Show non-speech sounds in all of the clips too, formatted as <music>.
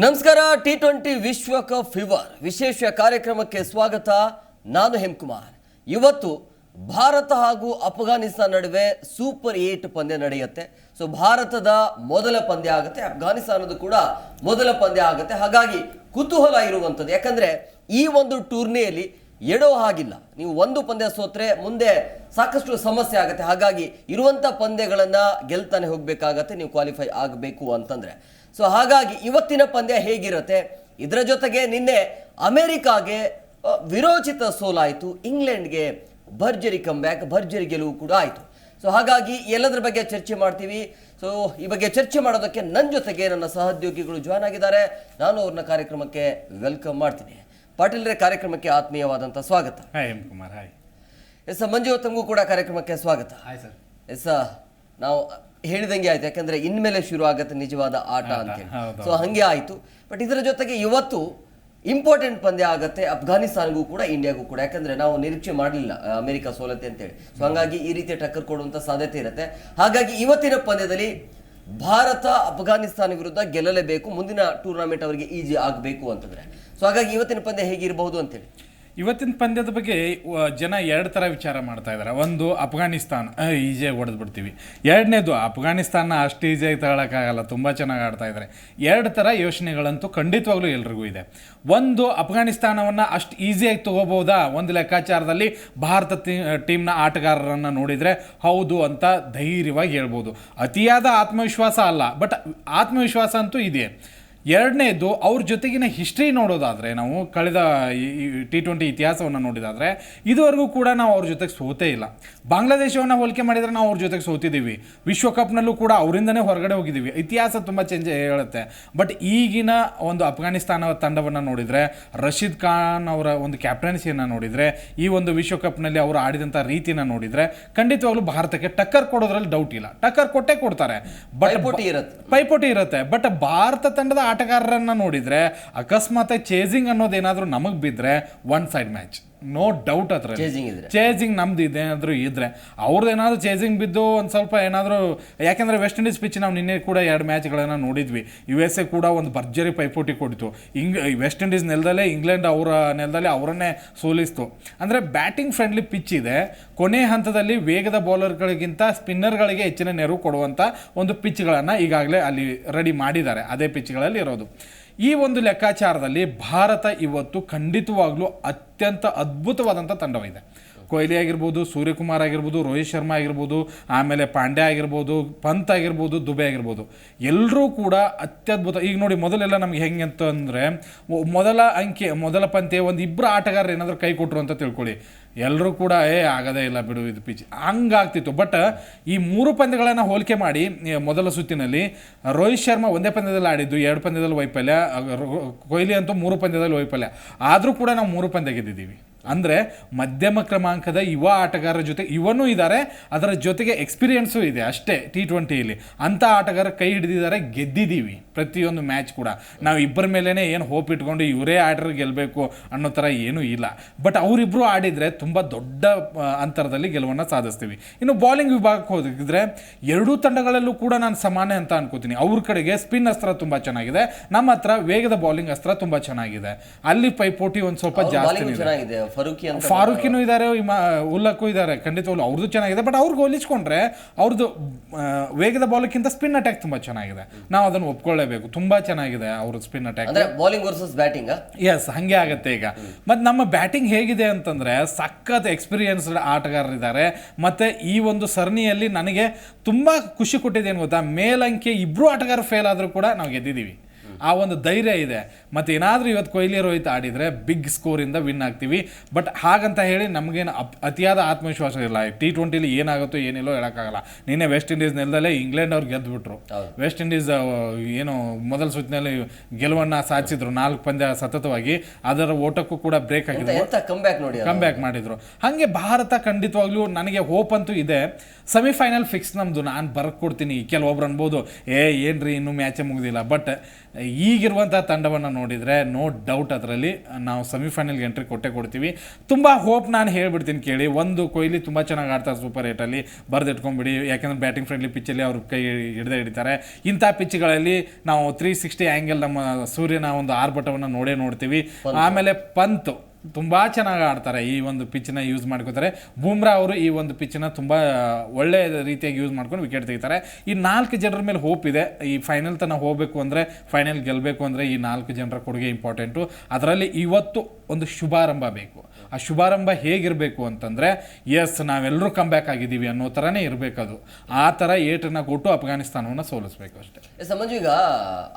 ನಮಸ್ಕಾರ, T twenty ವಿಶ್ವಕಪ್ fever ವಿಶೇಷ ಕಾರ್ಯಕ್ರಮಕ್ಕೆ ಸ್ವಾಗತ. ನಾನು ಹೇಮ್ಕುಮಾರ್. ಇವತ್ತು ಭಾರತ ಹಾಗೂ ಅಫ್ಘಾನಿಸ್ತಾನ್ ನಡುವೆ ಸೂಪರ್ ಏಟ್ ಪಂದ್ಯ ನಡೆಯುತ್ತೆ. ಸೊ, ಭಾರತದ ಮೊದಲ ಪಂದ್ಯ ಆಗುತ್ತೆ ಅಫ್ಘಾನಿಸ್ತಾನದ ಕೂಡ ಮೊದಲ ಪಂದ್ಯ ಆಗುತ್ತೆ. ಹಾಗಾಗಿ ಕುತೂಹಲ ಇರುವಂಥದ್ದು. ಯಾಕಂದರೆ ಈ ಒಂದು ಟೂರ್ನಿಯಲ್ಲಿ ಎಡೋ ಹಾಗಿಲ್ಲ. ನೀವು ಒಂದು ಪಂದ್ಯ ಸೋತ್ರೆ ಮುಂದೆ ಸಾಕಷ್ಟು ಸಮಸ್ಯೆ ಆಗುತ್ತೆ. ಹಾಗಾಗಿ ಇರುವಂಥ ಪಂದ್ಯಗಳನ್ನು ಗೆಲ್ತಾನೆ ಹೋಗಬೇಕಾಗತ್ತೆ. ನೀವು ಕ್ವಾಲಿಫೈ ಆಗಬೇಕು ಅಂತಂದ್ರೆ. ಸೊ ಹಾಗಾಗಿ ಇವತ್ತಿನ ಪಂದ್ಯ ಹೇಗಿರುತ್ತೆ? ಇದರ ಜೊತೆಗೆ ನಿನ್ನೆ ಅಮೆರಿಕಾಗೆ ವಿರೋಚಿತ ಸೋಲಾಯಿತು. ಇಂಗ್ಲೆಂಡ್ಗೆ ಭರ್ಜರಿ ಬ್ಯಾಕ್ ಭರ್ಜರಿ ಗೆಲುವು ಕೂಡ ಆಯಿತು. ಸೊ ಹಾಗಾಗಿ ಎಲ್ಲದರ ಬಗ್ಗೆ ಚರ್ಚೆ ಮಾಡ್ತೀವಿ. ಸೊ ಈ ಬಗ್ಗೆ ಚರ್ಚೆ ಮಾಡೋದಕ್ಕೆ ನನ್ನ ಜೊತೆಗೆ ನನ್ನ ಸಹೋದ್ಯೋಗಿಗಳು ಜಾಯ್ನ್ ಆಗಿದ್ದಾರೆ. ನಾನು ಅವ್ರನ್ನ ಕಾರ್ಯಕ್ರಮಕ್ಕೆ ವೆಲ್ಕಮ್ ಮಾಡ್ತೀನಿ. ಪಾಟೀಲ್ರೆ ಕಾರ್ಯಕ್ರಮಕ್ಕೆ ಆತ್ಮೀಯವಾದಂಥ ಸ್ವಾಗತ. Hi M Kumar hi S Manju ತಮಗೂ ಕೂಡ ಕಾರ್ಯಕ್ರಮಕ್ಕೆ ಸ್ವಾಗತ. ಹಾಯ್ ಸರ್ ಎಸ್ ನಾವು ಹೇಳಿದಂಗೆ ಆಯ್ತು. ಯಾಕಂದ್ರೆ ಇನ್ಮೇಲೆ ಶುರು ಆಗತ್ತೆ ನಿಜವಾದ ಆಟ ಅಂತ ಹೇಳಿ. ಸೊ ಹಂಗೆ ಆಯ್ತು. ಬಟ್ ಇದರ ಜೊತೆಗೆ ಇವತ್ತು ಇಂಪಾರ್ಟೆಂಟ್ ಪಂದ್ಯ ಆಗತ್ತೆ ಅಫ್ಘಾನಿಸ್ತಾನ್ಗೂ ಕೂಡ ಇಂಡಿಯಾಗೂ ಕೂಡ. ಯಾಕಂದ್ರೆ ನಾವು ನಿರೀಕ್ಷೆ ಮಾಡಲಿಲ್ಲ ಅಮೆರಿಕ ಸೋಲತ್ತೆ ಅಂತೇಳಿ. ಸೊ ಹಂಗಾಗಿ ಈ ರೀತಿಯ ಟಕ್ಕರ್ ಕೊಡುವಂತ ಸಾಧ್ಯತೆ ಇರುತ್ತೆ. ಹಾಗಾಗಿ ಇವತ್ತಿನ ಪಂದ್ಯದಲ್ಲಿ ಭಾರತ ಅಫ್ಘಾನಿಸ್ತಾನ ವಿರುದ್ಧ ಗೆಲ್ಲಲೇಬೇಕು. ಮುಂದಿನ ಟೂರ್ನಮೆಂಟ್ ಅವರಿಗೆ ಈಜಿ ಆಗಬೇಕು ಅಂತಂದ್ರೆ. ಸೊ ಹಾಗಾಗಿ ಇವತ್ತಿನ ಪಂದ್ಯ ಹೇಗಿರಬಹುದು ಅಂತೇಳಿ? ಇವತ್ತಿನ ಪಂದ್ಯದ ಬಗ್ಗೆ ಜನ ಎರಡು ಥರ ವಿಚಾರ ಮಾಡ್ತಾ ಇದ್ದಾರೆ ಒಂದು, ಅಫ್ಘಾನಿಸ್ತಾನ. ಈಸಿಯಾಗಿ ಹೊಡೆದು ಬಿಡ್ತೀವಿ ಎರಡನೇದು ಅಫ್ಘಾನಿಸ್ತಾನ ಅಷ್ಟು ಈಸಿಯಾಗಿ ತಗೊಳ್ಳೋಕ್ಕಾಗಲ್ಲ ತುಂಬ ಚೆನ್ನಾಗಿ ಆಡ್ತಾ ಇದ್ದಾರೆ ಎರಡು ಥರ ಯೋಚನೆಗಳಂತೂ ಖಂಡಿತವಾಗ್ಲೂ ಎಲ್ರಿಗೂ ಇದೆ. ಒಂದು, ಅಫ್ಘಾನಿಸ್ತಾನವನ್ನು ಅಷ್ಟು ಈಸಿಯಾಗಿ ತಗೋಬೋದಾ ಒಂದು ಲೆಕ್ಕಾಚಾರದಲ್ಲಿ ಭಾರತ ಟೀಮ್ನ ಆಟಗಾರರನ್ನು ನೋಡಿದರೆ ಹೌದು ಅಂತ ಧೈರ್ಯವಾಗಿ ಹೇಳ್ಬೋದು. ಅತಿಯಾದ ಆತ್ಮವಿಶ್ವಾಸ ಅಲ್ಲ, ಬಟ್ ಆತ್ಮವಿಶ್ವಾಸ ಅಂತೂ ಇದೆ. ಎರಡನೇದು ಅವ್ರ ಜೊತೆಗಿನ ಹಿಸ್ಟ್ರಿ ನೋಡೋದಾದರೆ ನಾವು ಕಳೆದ ಟಿ ಟ್ವೆಂಟಿ ಇತಿಹಾಸವನ್ನು ನೋಡಿದಾದರೆ ಇದುವರೆಗೂ ಕೂಡ ನಾವು ಅವ್ರ ಜೊತೆಗೆ ಸೋತೇ ಇಲ್ಲ. ಬಾಂಗ್ಲಾದೇಶವನ್ನು ಹೋಲಿಕೆ ಮಾಡಿದರೆ ನಾವು ಅವ್ರ ಜೊತೆಗೆ ಸೋತಿದ್ದೀವಿ ವಿಶ್ವಕಪ್ನಲ್ಲೂ ಕೂಡ ಅವರಿಂದನೇ ಹೊರಗಡೆ ಹೋಗಿದ್ದೀವಿ ಇತಿಹಾಸ ತುಂಬ ಚೇಂಜ್ ಹೇಳುತ್ತೆ. ಬಟ್ ಈಗಿನ ಒಂದು ಅಫ್ಘಾನಿಸ್ತಾನ ತಂಡವನ್ನು ನೋಡಿದರೆ ರಶೀದ್ ಖಾನ್ ಅವರ ಒಂದು ಕ್ಯಾಪ್ಟನ್ಸಿಯನ್ನು ನೋಡಿದರೆ ಈ ಒಂದು ವಿಶ್ವಕಪ್ನಲ್ಲಿ ಅವರು ಆಡಿದಂಥ ರೀತಿನ ನೋಡಿದರೆ ಖಂಡಿತವಾಗ್ಲೂ ಭಾರತಕ್ಕೆ ಟಕ್ಕರ್ ಕೊಡೋದ್ರಲ್ಲಿ ಡೌಟ್ ಇಲ್ಲ. ಟಕ್ಕರ್ ಕೊಟ್ಟೇ ಕೊಡ್ತಾರೆ. ಬಟ್ ಪೈಪೋಟಿ ಇರುತ್ತೆ. ಪೈಪೋಟಿ ಇರುತ್ತೆ. ಬಟ್ ಭಾರತ ತಂಡದ ಆಟಗಾರರನ್ನ ನೋಡಿದ್ರೆ ಅಕಸ್ಮಾತ್ ಚೇಸಿಂಗ್ ಅನ್ನೋದೇನಾದರೂ ನಮಗೆ ಬಿದ್ದರೆ one side match no doubt chasing ಇದ್ರೆ. ಚೇಸಿಂಗ್ ನಮ್ದು ಇದೇನಾದರೂ ಇದ್ರೆ. ಅವ್ರದ್ದು ಏನಾದರೂ ಚೇಸಿಂಗ್ ಬಿದ್ದು ಒಂದು ಸ್ವಲ್ಪ ಏನಾದರೂ ಯಾಕೆಂದರೆ ವೆಸ್ಟ್ ಇಂಡೀಸ್ ಪಿಚ್ ನಾವು ನಿನ್ನೆ ಕೂಡ ಎರಡು ಮ್ಯಾಚ್ಗಳನ್ನು ನೋಡಿದ್ವಿ. ಯು ಎಸ್ ಎ ಕೂಡ ಒಂದು ಭರ್ಜರಿ ಪೈಪೋಟಿ ಕೊಡ್ತು. ಇಂಗ್ ವೆಸ್ಟ್ ಇಂಡೀಸ್ ನೆಲದಲ್ಲೇ ಇಂಗ್ಲೆಂಡ್ ಅವರ ನೆಲದಲ್ಲಿ ಅವರನ್ನೇ ಸೋಲಿಸ್ತು. ಅಂದರೆ ಬ್ಯಾಟಿಂಗ್ ಫ್ರೆಂಡ್ಲಿ ಪಿಚ್ ಇದೆ. ಕೊನೆ ಹಂತದಲ್ಲಿ ವೇಗದ ಬೌಲರ್ಗಳಿಗಿಂತ ಸ್ಪಿನ್ನರ್ಗಳಿಗೆ ಹೆಚ್ಚಿನ ನೆರವು ಕೊಡುವಂಥ ಒಂದು ಪಿಚ್ಗಳನ್ನು ಈಗಾಗಲೇ ಅಲ್ಲಿ ರೆಡಿ ಮಾಡಿದ್ದಾರೆ. ಅದೇ ಪಿಚ್ಗಳಲ್ಲಿ ಇರೋದು. ಈ ಒಂದು ಲೆಕ್ಕಾಚಾರದಲ್ಲಿ ಭಾರತ ಇವತ್ತು ಖಂಡಿತವಾಗ್ಲೂ ಅತ್ಯಂತ ಅದ್ಭುತವಾದಂಥ ತಂಡವಿದೆ ಕೊಹ್ಲಿ ಆಗಿರ್ಬೋದು, ಸೂರ್ಯಕುಮಾರ್ ಆಗಿರ್ಬೋದು, ರೋಹಿತ್ ಶರ್ಮಾ ಆಗಿರ್ಬೋದು, ಆಮೇಲೆ ಪಾಂಡ್ಯ ಆಗಿರ್ಬೋದು, ಪಂತ್ ಆಗಿರ್ಬೋದು, ದುಬೆ ಆಗಿರ್ಬೋದು. ಎಲ್ಲರೂ ಕೂಡ ಅತ್ಯದ್ಭುತ. ಈಗ ನೋಡಿ, ಮೊದಲೆಲ್ಲ ನಮ್ಗೆ ಹೆಂಗೆ ಅಂತಂದರೆ, ಮೊದಲ ಅಂಕೆ, ಮೊದಲ ಪಂತೆ ಒಂದು ಇಬ್ಬರು ಆಟಗಾರರು ಏನಾದರೂ ಕೈ ಕೊಟ್ಟರು ಅಂತ ತಿಳ್ಕೊಳ್ಳಿ. ಎಲ್ಲರೂ ಕೂಡ, ಏ, ಆಗದೇ ಇಲ್ಲ ಬಿಡು, ಇದು ಪಿಚ್ ಹಂಗಾಗ್ತಿತ್ತು. ಬಟ್ ಈ ಮೂರು ಪಂದ್ಯಗಳನ್ನು ಹೋಲಿಕೆ ಮಾಡಿ ಮೊದಲ ಸುತ್ತಿನಲ್ಲಿ ರೋಹಿತ್ ಶರ್ಮಾ ಒಂದೇ ಪಂದ್ಯದಲ್ಲಿ ಆಡಿದ್ದು, ಎರಡು ಪಂದ್ಯದಲ್ಲಿ ವೈಫಲ್ಯ ಕೊಹ್ಲಿ ಅಂತೂ ಮೂರು ಪಂದ್ಯದಲ್ಲಿ ವೈಫಲ್ಯ. ಆದರೂ ಕೂಡ ನಾವು ಮೂರು ಪಂದ್ಯ ಗೆದ್ದಿದ್ದೀವಿ. ಅಂದರೆ ಮಧ್ಯಮ ಕ್ರಮಾಂಕದ ಯುವ ಆಟಗಾರರ ಜೊತೆ ಇವನೂ ಇದ್ದಾರೆ ಅದರ ಜೊತೆಗೆ ಎಕ್ಸ್ಪೀರಿಯೆನ್ಸು ಇದೆ ಅಷ್ಟೇ ಟಿ ಟ್ವೆಂಟಿಯಲ್ಲಿ ಅಂಥ ಆಟಗಾರ ಕೈ ಹಿಡಿದಿದ್ದಾರೆ ಗೆದ್ದಿದ್ದೀವಿ ಪ್ರತಿಯೊಂದು ಮ್ಯಾಚ್ ಕೂಡ. ನಾವು ಇಬ್ಬರ ಮೇಲೇ ಏನು ಹೋಪ್ ಇಟ್ಕೊಂಡು ಇವರೇ ಆರ್ಡರ್ ಗೆಲ್ಲಬೇಕು ಅನ್ನೋ ಥರ ಏನೂ ಇಲ್ಲ. ಬಟ್ ಅವರಿಬ್ಬರು ಆಡಿದರೆ ತುಂಬ ದೊಡ್ಡ ಅಂತರದಲ್ಲಿ ಗೆಲುವನ್ನು ಸಾಧಿಸ್ತೀವಿ. ಇನ್ನು ಬಾಲಿಂಗ್ ವಿಭಾಗಕ್ಕೆ ಹೋಗಿದ್ರೆ ಎರಡೂ ತಂಡಗಳಲ್ಲೂ ಕೂಡ ನಾನು ಸಮಾನ ಅಂತ ಅನ್ಕೋತೀನಿ. ಅವ್ರ ಕಡೆಗೆ ಸ್ಪಿನ್ ಅಸ್ತ್ರ ತುಂಬ ಚೆನ್ನಾಗಿದೆ. ನಮ್ಮ ಹತ್ರ ವೇಗದ ಬೌಲಿಂಗ್ ಅಸ್ತ್ರ ತುಂಬ ಚೆನ್ನಾಗಿದೆ. ಅಲ್ಲಿ ಪೈಪೋಟಿ ಒಂದು ಸ್ವಲ್ಪ ಜಾಸ್ತಿ ಇದೆ. ಫರೂಕಿ ಅಂತ ಫಾರೂಕಿನೂ ಇದ್ದಾರೆ ಉಲ್ಲಕ್ಕೂ ಇದ್ದಾರೆ ಖಂಡಿತವಾಗ್ಲು ಅವ್ರದ್ದು ಚೆನ್ನಾಗಿದೆ ಬಟ್ ಅವ್ರಿಗೆ ಹೋಲಿಸ್ಕೊಂಡ್ರೆ ಅವ್ರದ್ದು ವೇಗದ ಬಾಲಕ್ಕಿಂತ ಸ್ಪಿನ್ ಅಟ್ಯಾಕ್ ತುಂಬಾ ಚೆನ್ನಾಗಿದೆ. ನಾವು ಅದನ್ನು ಒಪ್ಕೊಳ್ಳೇಬೇಕು ತುಂಬಾ ಚೆನ್ನಾಗಿದೆ ಅವ್ರ ಸ್ಪಿನ್ ಅಟ್ಯಾಕ್ ಅಂದ್ರೆ ಬೌಲಿಂಗ್ ವರ್ಸಸ್ ಬ್ಯಾಟಿಂಗ್ ಎಸ್ ಹಂಗೆ ಆಗುತ್ತೆ ಈಗ. ಮತ್ತೆ ನಮ್ಮ ಬ್ಯಾಟಿಂಗ್ ಹೇಗಿದೆ ಅಂತಂದ್ರೆ ಸಖತ್ ಎಕ್ಸ್ಪೀರಿಯನ್ಸ್ಡ್ ಆಟಗಾರರಿದ್ದಾರೆ ಮತ್ತೆ ಈ ಒಂದು ಸರಣಿಯಲ್ಲಿ ನನಗೆ ತುಂಬಾ ಖುಷಿ ಕೊಟ್ಟಿದೆ ಏನು ಗೊತ್ತಾ? ಮೇಲಂಕೆ ಇಬ್ರು ಆಟಗಾರ ಫೇಲ್ ಆದರೂ ಕೂಡ ನಾವು ಗೆದ್ದಿದ್ದೀವಿ ಆ ಒಂದು ಧೈರ್ಯ ಇದೆ. ಮತ್ತು ಏನಾದರೂ ಇವತ್ತು ಕೊಹ್ಲಿ ರೋಹಿತ್ ಆಡಿದರೆ ಬಿಗ್ ಸ್ಕೋರಿಂದ ವಿನ್ ಆಗ್ತೀವಿ. ಬಟ್ ಹಾಗಂತ ಹೇಳಿ ನಮಗೇನು ಅಪ್ ಅತಿಯಾದ ಆತ್ಮವಿಶ್ವಾಸ ಇಲ್ಲ ಟಿ ಟ್ವೆಂಟಿಲಿ ಏನಾಗುತ್ತೋ ಏನಿಲ್ಲೋ ಹೇಳೋಕ್ಕಾಗಲ್ಲ. ನಿನ್ನೆ ವೆಸ್ಟ್ ಇಂಡೀಸ್ ನೆಲದಲ್ಲೇ ಇಂಗ್ಲೆಂಡ್ ಅವ್ರು ಗೆದ್ದುಬಿಟ್ರು ವೆಸ್ಟ್ ಇಂಡೀಸ್ ಏನು ಮೊದಲ ಸುತ್ತಿನಲ್ಲಿ ಗೆಲುವನ್ನು ಸಾಧಿಸಿದ್ರು. ನಾಲ್ಕು ಪಂದ್ಯ ಸತತವಾಗಿ. ಅದರ ಓಟಕ್ಕೂ ಕೂಡ ಬ್ರೇಕ್ ಆಗಿದೆ ಆಗಿದ್ರು ಎಂತ ಕಮ್ ಬ್ಯಾಕ್ ನೋಡಿ ಕಮ್ಬ್ಯಾಕ್ ಬ್ಯಾಕ್ ಮಾಡಿದ್ರು. ಹಾಗೆ ಭಾರತ ಖಂಡಿತವಾಗ್ಲೂ ನನಗೆ ಹೋಪ್ ಅಂತೂ ಇದೆ. ಸೆಮಿಫೈನಲ್ ಫಿಕ್ಸ್ ನಮ್ಮದು ನಾನು ಬರ್ಕೊಡ್ತೀನಿ. ಕೆಲವೊಬ್ರು ಅನ್ಬೋದು ಏ ಏನ್ರಿ ಇನ್ನೂ ಮ್ಯಾಚೇ ಮುಗಿದಿಲ್ಲ. ಬಟ್ ಈಗಿರುವಂಥ ತಂಡವನ್ನು ನೋಡಿದರೆ ನೋ ಡೌಟ್ ಅದರಲ್ಲಿ ನಾವು ಸೆಮಿಫೈನಲ್ಗೆ ಎಂಟ್ರಿ ಕೊಟ್ಟೆ ಕೊಡ್ತೀವಿ. ತುಂಬ ಹೋಪ್ ನಾನು ಹೇಳಿಬಿಡ್ತೀನಿ ಕೇಳಿ. ಒಂದು ಕೊಹ್ಲಿ ತುಂಬ ಚೆನ್ನಾಗಿ ಆಡ್ತಾರೆ ಸೂಪರ್ ಏಟಲ್ಲಿ ಬರೆದಿಟ್ಕೊಂಬಿಡಿ ಯಾಕೆಂದರೆ ಬ್ಯಾಟಿಂಗ್ ಫ್ರೆಂಡ್ಲಿ ಪಿಚ್ಚಲ್ಲಿ ಅವ್ರ ಕೈ ಹಿಡ್ದೇ ಹಿಡಿತಾರೆ. ಇಂಥ ಪಿಚ್ಗಳಲ್ಲಿ ನಾವು ತ್ರೀ ಸಿಕ್ಸ್ಟಿ ಆ್ಯಂಗಲ್ ನಮ್ಮ ಸೂರ್ಯನ ಒಂದು ಆರ್ಭಟವನ್ನು ನೋಡೇ ನೋಡ್ತೀವಿ. ಆಮೇಲೆ ಪಂತ್. ತುಂಬ ಚೆನ್ನಾಗಿ ಆಡ್ತಾರೆ ಈ ಒಂದು ಪಿಚ್ಚನ್ನ ಯೂಸ್ ಮಾಡ್ಕೋತಾರೆ. ಬೂಮ್ರಾ ಅವರು ಈ ಒಂದು ಪಿಚ್ಚನ್ನ ತುಂಬ ಒಳ್ಳೆಯ ರೀತಿಯಾಗಿ ಯೂಸ್ ಮಾಡ್ಕೊಂಡು ವಿಕೆಟ್ ತೆಗಿತಾರೆ. ಈ ನಾಲ್ಕು ಜನರ ಮೇಲೆ ಹೋಪ್ ಇದೆ. ಈ ಫೈನಲ್ ತನಕ ಹೋಗಬೇಕು ಅಂದರೆ ಫೈನಲ್ ಗೆಲ್ಲಬೇಕು ಅಂದರೆ ಈ ನಾಲ್ಕು ಜನರ ಕೊಡುಗೆ ಇಂಪಾರ್ಟೆಂಟು ಅದರಲ್ಲಿ ಇವತ್ತು ಒಂದು ಶುಭಾರಂಭ ಬೇಕು. ಆ ಶುಭಾರಂಭ ಹೇಗಿರಬೇಕು ಅಂತಂದರೆ ಎಸ್ ನಾವೆಲ್ಲರೂ ಕಮ್ ಬ್ಯಾಕ್ ಆಗಿದ್ದೀವಿ ಅನ್ನೋ ಥರನೇ ಇರಬೇಕದು ಆ ಥರ ಏಟನ್ನು ಕೊಟ್ಟು ಅಫ್ಘಾನಿಸ್ತಾನವನ್ನು ಸೋಲಿಸ್ಬೇಕು ಅಷ್ಟೇ. ಸಮಂಜು ಮಂಜು ಈಗ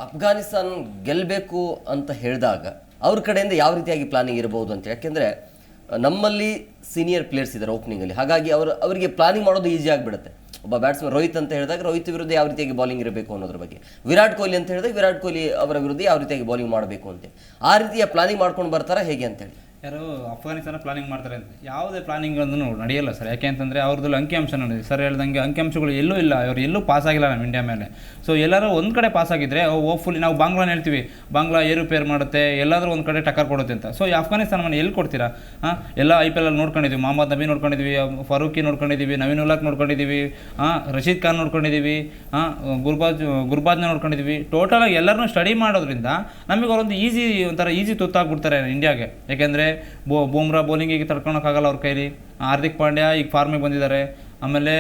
ಅಫ್ಘಾನಿಸ್ತಾನ ಗೆಲ್ಲಬೇಕು ಅಂತ ಹೇಳಿದಾಗ ಅವ್ರ ಕಡೆಯಿಂದ ಯಾವ ರೀತಿಯಾಗಿ ಪ್ಲಾನಿಂಗ್ ಇರಬಹುದು ಅಂತ. ಯಾಕೆಂದ್ರೆ, ನಮ್ಮಲ್ಲಿ ಸೀನಿಯರ್ ಪ್ಲೇಯರ್ಸ್ ಇದ್ದಾರೆ ಓಪನಿಂಗಲ್ಲಿ ಹಾಗಾಗಿ ಅವರು, ಅವರಿಗೆ ಪ್ಲಾನಿಂಗ್ ಮಾಡೋದು ಈಸಿ ಆಗಿಬಿಡುತ್ತೆ. ಒಬ್ಬ ಬ್ಯಾಟ್ಸ್ಮನ್ ರೋಹಿತ್ ಅಂತ ಹೇಳಿದಾಗ ರೋಹಿತ್ ವಿರುದ್ಧ ಯಾವ ರೀತಿಯಾಗಿ ಬಾಲಿಂಗ್ ಇರಬೇಕು ಅನ್ನೋದ್ರ ಬಗ್ಗೆ. ವಿರಾಟ್ ಕೊಹ್ಲಿ ಅಂತ ಹೇಳಿದಾಗ ವಿರಾಟ್ ಕೊಹ್ಲಿ ಅವರ ವಿರುದ್ಧ ಯಾವ ರೀತಿಯಾಗಿ ಬಾಲಿಂಗ್ ಮಾಡಬೇಕು ಅಂತ ಆ ರೀತಿಯ ಪ್ಲಾನಿಂಗ್ ಮಾಡ್ಕೊಂಡು ಬರ್ತಾರಾ ಹೇಗೆ ಅಂತೇಳಿ ಯಾರು ಅಫ್ಘಾನಿಸ್ತಾನ ಪ್ಲಾನಿಂಗ್ ಮಾಡ್ತಾರೆ ಅಂತ. ಯಾವುದೇ ಪ್ಲಾನಿಂಗ್ ಅಂದ್ರೂ ನಡೆಯಲ್ಲ ಸರ್. ಯಾಕೆ ಅಂತಂದರೆ ಅವ್ರದ್ದು ಅಂಕಿಅಂಶ ನೋಡಿ ಸರ್ ಹೇಳ್ದಂಗೆ ಅಂಕಿಅಂಶಗಳು ಎಲ್ಲೂ ಇಲ್ಲ. ಅವ್ರು ಎಲ್ಲೂ ಪಾಸ್ ಆಗಿಲ್ಲ ನಮ್ಮ ಇಂಡಿಯಾ ಮೇಲೆ. ಸೊ ಎಲ್ಲರೂ ಒಂದು ಕಡೆ ಪಾಸ್ ಆಗಿದ್ರೆ ಹೋಪ್ಫುಲಿ ನಾವು ಬಾಂಗ್ಲಾನ ಹೇಳ್ತೀವಿ. ಬಾಂಗ್ಲಾ ಏರುಪೇರು ಮಾಡುತ್ತೆ. ಎಲ್ಲಾದರೂ ಒಂದು ಕಡೆ ಟಕ್ಕರ್ ಕೊಡುತ್ತೆ ಅಂತ. ಸೊ ಈ ಅಫ್ಘಾನಿಸ್ತಾನವನ್ನು ಎಲ್ಲಿ ಕೊಡ್ತೀರಾ? ಹಾಂ ಎಲ್ಲ ಐ ಪಿ ಎಲ್ ನೋಡ್ಕೊಂಡಿದ್ವಿ. ಮೊಹಮ್ಮದ್ ನಬಿ ನೋಡ್ಕೊಂಡಿದ್ವಿ. ಫಾರೂಕಿ ನೋಡ್ಕೊಂಡಿದ್ದೀವಿ ನವೀನ್ ಉಲ್ಲಾಕ್ ನೋಡ್ಕೊಂಡಿದ್ದೀವಿ ಹಾಂ ರಶೀದ್ ಖಾನ್ ನೋಡ್ಕೊಂಡಿದ್ದೀವಿ ಹಾಂ ಗುರ್ಬಾಜ್, ಗುರ್ಬಾಜ್ನ ನೋಡ್ಕೊಂಡಿದ್ದೀವಿ ಟೋಟಲಾಗಿ ಎಲ್ಲರನ್ನೂ ಸ್ಟಡಿ ಮಾಡೋದ್ರಿಂದ ನಮಗೆ ಅವರೊಂದು ಈಸಿ ಒಂಥರ ಈಸಿ ತುತ್ತಾಗ್ಬಿಡ್ತಾರೆ ಇಂಡಿಯಾಗೆ ಯಾಕೆಂದರೆ ಬೋ ಬೂಮ್ರಾ ಬೌಲಿಂಗಿಗೆ ತಡ್ಕೊಳಕ್ಕಾಗಲ್ಲ ಅವ್ರ ಕೈಲಿ. ಹಾರ್ದಿಕ್ ಪಾಂಡ್ಯ ಈಗ ಫಾರ್ಮಿಗೆ ಬಂದಿದ್ದಾರೆ. ಆಮೇಲೆ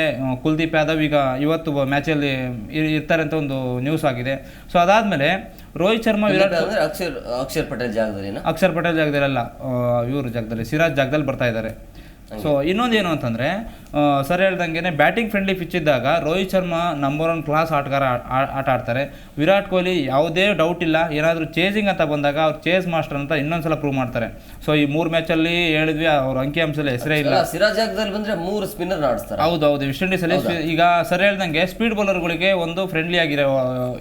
ಕುಲ್ದೀಪ್ ಯಾದವ್ ಈಗ ಇವತ್ತು ಮ್ಯಾಚಲ್ಲಿ ಇರ್ತಾರೆ ಅಂತ ಒಂದು ನ್ಯೂಸ್ ಆಗಿದೆ. ಸೊ ಅದಾದಮೇಲೆ ರೋಹಿತ್ ಶರ್ಮಾ ವಿರಾಟ್ ಅಕ್ಷರ್ ಅಕ್ಷರ್ ಪಟೇಲ್ ಜಾಗದಲ್ಲಿ ಅಕ್ಷರ್ ಪಟೇಲ್ ಜಾಗದಲ್ಲಿ ಅಲ್ಲ ಇವರು ಜಾಗದಲ್ಲಿ ಸಿರಾಜ್ ಜಾಗದಲ್ಲಿ ಬರ್ತಾ ಇದ್ದಾರೆ. ಸೊ ಇನ್ನೊಂದು ಏನು ಅಂತಂದರೆ ಸರ್ ಹೇಳ್ದಂಗೆ ಬ್ಯಾಟಿಂಗ್ ಫ್ರೆಂಡ್ಲಿ ಪಿಚ್ ಇದ್ದಾಗ Rohit Sharma number one class ಆಟಗಾರ ಆಟ ಆಡ್ತಾರೆ. ವಿರಾಟ್ ಕೊಹ್ಲಿ ಯಾವುದೇ ಡೌಟ್ ಇಲ್ಲ ಏನಾದರೂ ಚೇಸಿಂಗ್ ಅಂತ ಬಂದಾಗ ಅವ್ರು ಚೇಸ್ ಮಾಸ್ಟರ್ ಅಂತ ಇನ್ನೊಂದ್ಸಲ ಪ್ರೂವ್ ಮಾಡ್ತಾರೆ. ಸೊ ಈ ಮೂರು ಮ್ಯಾಚಲ್ಲಿ ಹೇಳಿದ್ವಿ ಅವ್ರ ಅಂಕಿಅಂಶದಲ್ಲಿ ಹೆಸರೇ ಇಲ್ಲ. ಸಿರಾಜಾಗದಲ್ಲಿ ಬಂದರೆ ಮೂರು ಸ್ಪಿನ್ನರ್ ಆಡಿಸ್ತಾರೆ. ಹೌದು ಹೌದು ವೆಸ್ಟ್ ಇಂಡೀಸಲ್ಲಿ ಈಗ ಸರ್ ಹೇಳ್ದಂಗೆ ಸ್ಪೀಡ್ ಬೌಲರ್ಗಳಿಗೆ ಒಂದು ಫ್ರೆಂಡ್ಲಿ ಆಗಿರೋ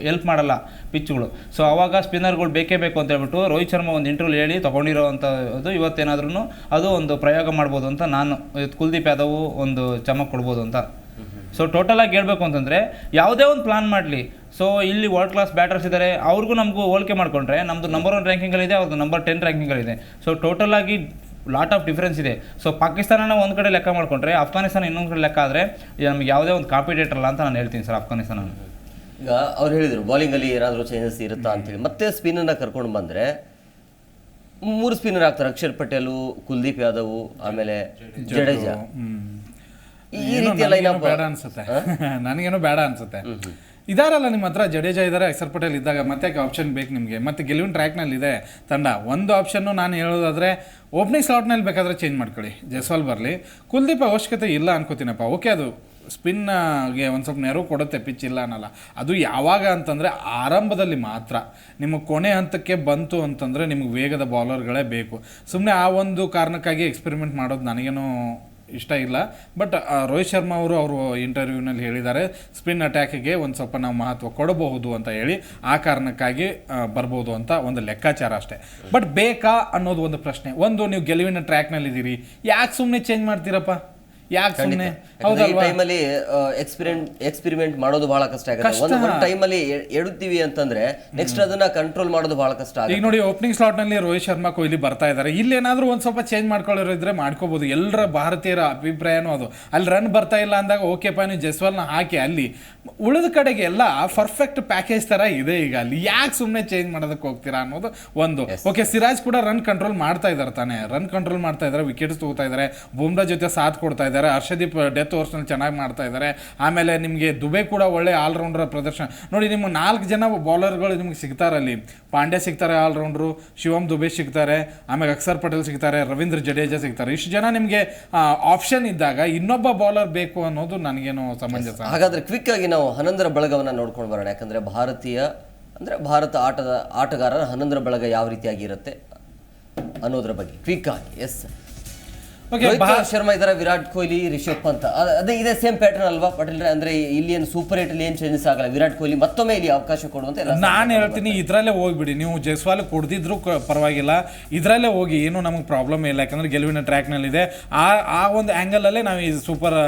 ಹೆಲ್ಪ್ ಮಾಡಲ್ಲ ಪಿಚ್ಗಳು ಸೊ ಅವಾಗ ಸ್ಪಿನ್ನರ್ಗಳು ಬೇಕೇ ಬೇಕು ಅಂತ ಹೇಳ್ಬಿಟ್ಟು ರೋಹಿತ್ ಶರ್ಮಾ ಒಂದು ಇಂಟರ್ವ್ಯೂ ಹೇಳಿ ತೊಗೊಂಡಿರೋ ಅಂಥದ್ದು ಇವತ್ತೇನಾದ್ರೂ ಅದು ಒಂದು ಪ್ರಯೋಗ ಮಾಡ್ಬೋದು ಅಂತ ನಾನು ಕುಲ್ದೀಪ್ ಯಾದವ್ ಒಂದು ಚಮಕ್ ಕೊಡ್ಬೋದು ಅಂತ. ಸೊ ಟೋಟಲಾಗಿ ಹೇಳ್ಬೇಕು ಅಂತಂದರೆ ಯಾವುದೇ ಒಂದು ಪ್ಲಾನ್ ಮಾಡಲಿ. ಸೊ ಇಲ್ಲಿ ವರ್ಲ್ಡ್ ಕ್ಲಾಸ್ ಬ್ಯಾಟರ್ಸ್ ಇದ್ದಾರೆ ಅವ್ರಿಗೂ ನಮಗೂ ಹೋಲಿಕೆ ಮಾಡ್ಕೊಂಡ್ರೆ ನಮ್ಮದು ನಂಬರ್ ಒನ್ ರ್ಯಾಂಕಿಂಗಲ್ಲಿದೆ ಅವ್ರದ್ದು ನಂಬರ್ ಟೆನ್ ರ್ಯಾಂಕಿಂಗಲ್ಲಿದೆ ಸೊ ಟೋಟಲಾಗಿ ಲಾಟ್ ಆಫ್ ಡಿಫ್ರೆನ್ಸ್ ಇದೆ. ಸೊ ಪಾಕಿಸ್ತಾನನ ಒಂದು ಕಡೆ ಲೆಕ್ಕ ಮಾಡ್ಕೊಂಡ್ರೆ ಅಫ್ಘಾನಿಸ್ತಾನ ಇನ್ನೊಂದು ಕಡೆ ಲೆಕ್ಕ ಆದರೆ ನಮಗೆ ಯಾವುದೇ ಒಂದು ಕಾಂಪಿಟೇಟರ್ ಅಲ್ಲ ಅಂತ ನಾನು ಹೇಳ್ತೀನಿ ಸರ್ ಅಫ್ಘಾನಿಸ್ತಾನ ಈಗ ಅವ್ರು ಹೇಳಿದ್ರು ಬೌಲಿಂಗಲ್ಲಿ ಏನಾದರೂ ಚೇಂಜಸ್ ಇರುತ್ತಾ ಅಂತೇಳಿ ಮತ್ತೆ ಸ್ಪಿನ್ನರ್ನ ಕರ್ಕೊಂಡು ಬಂದ್ರೆ ಮೂರು ಸ್ಪಿನ್ನರ್ ಆಗ್ತಾರೆ. ಅಕ್ಷರ್ ಪಟೇಲು ಕುಲ್ದೀಪ್ ಯಾದವ್ ಆಮೇಲೆ ಜಡೇಜಾ. ಈ ರೀತಿ ಬೇಡ ಅನ್ಸುತ್ತೆ. <laughs> ನನಗೇನು ಬೇಡ ಅನ್ಸುತ್ತೆ. ಇದಾರಲ್ಲ ನಿಮ್ಮ ಹತ್ರ ಜಡೇಜಾ ಇದ್ದಾರೆ ಅಕ್ಷರ್ ಪಟೇಲ್ ಇದ್ದಾಗ ಮತ್ತೆ ಆಪ್ಷನ್ ಬೇಕು ನಿಮಗೆ? ಮತ್ತೆ ಗೆಲುವಿನ ಟ್ರ್ಯಾಕ್ನಲ್ಲಿ ಇದೆ ತಂಡ ಒಂದು ಆಪ್ಷನ್ನು ನಾನು ಹೇಳೋದಾದ್ರೆ ಓಪನಿಂಗ್ ಸ್ಲಾಟ್ನಲ್ಲಿ ಬೇಕಾದ್ರೆ ಚೇಂಜ್ ಮಾಡ್ಕೊಳ್ಳಿ. ಜಸ್ವಾಲ್ ಬರಲಿ. ಕುಲ್ದೀಪ್ ಅವಶ್ಯಕತೆ ಇಲ್ಲ ಅನ್ಕೋತೀನಪ್ಪ. ಓಕೆ ಅದು ಸ್ಪಿನ್ಗೆ ಒಂದು ಸ್ವಲ್ಪ ನೆರವು ಕೊಡುತ್ತೆ ಪಿಚ್ ಇಲ್ಲ ಅನ್ನಲ್ಲ. ಅದು ಯಾವಾಗ ಅಂತಂದರೆ ಆರಂಭದಲ್ಲಿ ಮಾತ್ರ. ನಿಮ್ಮ ಕೊನೆ ಹಂತಕ್ಕೆ ಬಂತು ಅಂತಂದರೆ ನಿಮಗೆ ವೇಗದ ಬೌಲರ್ಗಳೇ ಬೇಕು. ಸುಮ್ಮನೆ ಆ ಒಂದು ಕಾರಣಕ್ಕಾಗಿ ಎಕ್ಸ್ಪೆರಿಮೆಂಟ್ ಮಾಡೋದು ನನಗೇನೋ ಇಷ್ಟ ಇಲ್ಲ. ಬಟ್ ರೋಹಿತ್ ಶರ್ಮಾ ಅವರು ಅವರು ಇಂಟರ್ವ್ಯೂನಲ್ಲಿ ಹೇಳಿದ್ದಾರೆ ಸ್ಪಿನ್ ಅಟ್ಯಾಕಿಗೆ ಒಂದು ಸ್ವಲ್ಪ ನಾವು ಮಹತ್ವ ಕೊಡಬಹುದು ಅಂತ ಹೇಳಿ, ಆ ಕಾರಣಕ್ಕಾಗಿ ಬರ್ಬೋದು ಅಂತ ಒಂದು ಲೆಕ್ಕಾಚಾರ ಅಷ್ಟೇ. ಬಟ್ ಬೇಕಾ ಅನ್ನೋದು ಒಂದು ಪ್ರಶ್ನೆ. ಒಂದು, ನೀವು ಗೆಲುವಿನ ಟ್ರ್ಯಾಕ್ನಲ್ಲಿದ್ದೀರಿ ಯಾಕೆ ಸುಮ್ಮನೆ ಚೇಂಜ್ ಮಾಡ್ತೀರಪ್ಪ? ಯಾಕೆ ಸುಮ್ಮನೆ ಈ ಹೌದಲ್ವಾ? ಟೈಮಲ್ಲಿ ಎಕ್ಸ್ಪಿರಿಮೆಂಟ್ ಎಕ್ಸ್ಪಿರಿಮೆಂಟ್ ಮಾಡೋದು ಬಹಳ ಕಷ್ಟ ಆಗುತ್ತೆ. ಒಂದು ಒಂದು ಟೈಮಲ್ಲಿ ಎಡುತ್ತೀವಿ ಅಂತಂದ್ರೆ ನೆಕ್ಸ್ಟ್ ಅದನ್ನ ಕಂಟ್ರೋಲ್ ಮಾಡೋದು ಬಹಳ ಕಷ್ಟ ಆಗುತ್ತೆ. ಈಗ ನೋಡಿ ಓಪನಿಂಗ್ ಸ್ಲಾಟ್ನಲ್ಲಿ ರೋಹಿತ್ ಶರ್ಮಾ ಕೊಹ್ಲಿ ಬರ್ತಾ ಇದ್ದಾರೆ ಇಲ್ಲೇನಾದ್ರೂ ಒಂದ್ ಸ್ವಲ್ಪ ಚೇಂಜ್ ಮಾಡ್ಕೊಳ್ಳೋರಿದ್ರೆ ಮಾಡ್ಕೋಬಹುದು ಎಲ್ಲರ ಭಾರತೀಯರ ಅಭಿಪ್ರಾಯನೂ ಅದು. ಅಲ್ಲಿ ರನ್ ಬರ್ತಾ ಇಲ್ಲ ಅಂದಾಗ ಓಕೆಪ್ಪ ನೀವು ನ ಹಾಕಿ ಅಲ್ಲಿ ಉಳಿದ ಕಡೆಗೆ ಎಲ್ಲ ಪರ್ಫೆಕ್ಟ್ ಪ್ಯಾಕೇಜ್ ತರ ಇದೆ ಈಗ ಅಲ್ಲಿ. ಯಾಕೆ ಸುಮ್ಮನೆ ಚೇಂಜ್ ಮಾಡೋದಕ್ಕೆ ಹೋಗ್ತೀರಾ ಅನ್ನೋದು ಒಂದು. ಓಕೆ ಸಿರಾಜ್ ಕೂಡ ರನ್ ಕಂಟ್ರೋಲ್ ಮಾಡ್ತಾ ಇದ್ದಾರೆ ತಾನೆ. ರನ್ ಕಂಟ್ರೋಲ್ ಮಾಡ್ತಾ ಇದ್ದಾರೆ ವಿಕೆಟ್ಸ್ ತಗೋತಾ ಇದ್ದಾರೆ ಬುಮ್ರಾ ಜೊತೆ ಸಾಥ್ ಕೊಡ್ತಾ ಇದ್ದಾರೆ ಹರ್ಷದೀಪ್ ಡೆತ್ ಓವರ್ಸ್ನಲ್ಲಿ ಚೆನ್ನಾಗಿ ಮಾಡ್ತಾ ಇದ್ದಾರೆ. ಆಮೇಲೆ ನಿಮಗೆ ದುಬೆ ಕೂಡ ಒಳ್ಳೆ ಆಲ್ರೌಂಡರ್ ಪ್ರದರ್ಶನ. ನೋಡಿ, ನಿಮ್ಮ ನಾಲ್ಕು ಜನ ಬೌಲರ್ಗಳು ನಿಮ್ಗೆ ಸಿಗ್ತಾರೆ ಅಲ್ಲಿ. ಪಾಂಡ್ಯ ಸಿಗ್ತಾರೆ ಆಲ್ರೌಂಡ್ರು ಶಿವಮ್ ದುಬೆ ಸಿಗ್ತಾರೆ, ಆಮೇಲೆ ಅಕ್ಷರ್ ಪಟೇಲ್ ಸಿಗ್ತಾರೆ, ರವೀಂದ್ರ ಜಡೇಜಾ ಸಿಗ್ತಾರೆ. ಇಷ್ಟು ಜನ ನಿಮಗೆ ಆಪ್ಷನ್ ಇದ್ದಾಗ ಇನ್ನೊಬ್ಬ ಬೌಲರ್ ಬೇಕು ಅನ್ನೋದು ನನಗೇನು ಸಮಂಜಸ. ಹಾಗಾದರೆ ಕ್ವಿಕ್ ಆಗಿ ನಾವು ಹನಂದರ ಬಳಗವನ್ನು ನೋಡ್ಕೊಂಡು ಬರೋಣ. ಯಾಕಂದರೆ ಭಾರತೀಯ, ಅಂದರೆ ಭಾರತ ಆಟದ ಆಟಗಾರರ ಹನಂದರ ಬಳಗ ಯಾವ ರೀತಿಯಾಗಿ ಇರುತ್ತೆ ಅನ್ನೋದ್ರ ಬಗ್ಗೆ. ಕ್ವಿಕ್ ಆಗಿ ಎಸ್ ರೋಹಿತ್ ಶರ್ಮಾ ಇದಾರೆ ವಿರಾಟ್ ಕೊಹ್ಲಿ ರಿಷಬ್ ಪಂತ್. ಅದೇ ಇದೇ ಸೇಮ್ ಪ್ಯಾಟರ್ನ್ ಅಲ್ವಾ? ಪಟೇಲ್ ಅಂದ್ರೆ ಇಲ್ಲಿ ಏನು ಸೂಪರ್ ಏಟ್ ಅಲ್ಲಿ ಏನು ಚೇಂಜಸ್ ಆಗಲ್ಲ. ವಿರಾಟ್ ಕೊಹ್ಲಿ ಮತ್ತೊಮ್ಮೆ ಇಲ್ಲಿ ಅವಕಾಶ ಕೊಡುವಂತ ನಾನು ಹೇಳ್ತೀನಿ ಇದ್ರಲ್ಲೇ ಹೋಗ್ಬಿಡಿ. ನೀವು ಜೈಸ್ವಾಲ್ ಕೊಡ್ದಿದ್ರು ಪರವಾಗಿಲ್ಲ. ಇದ್ರಲ್ಲೇ ಹೋಗಿ ಏನು ನಮಗೆ ಪ್ರಾಬ್ಲಮ್ ಇಲ್ಲ. ಯಾಕಂದ್ರೆ ಗೆಲುವಿನ ಟ್ರ್ಯಾಕ್ನಲ್ಲಿದೆ ಆ ಆ ಒಂದು ಆ್ಯಂಗಲಲ್ಲೇ ನಾವು ಈ ಸೂಪರ್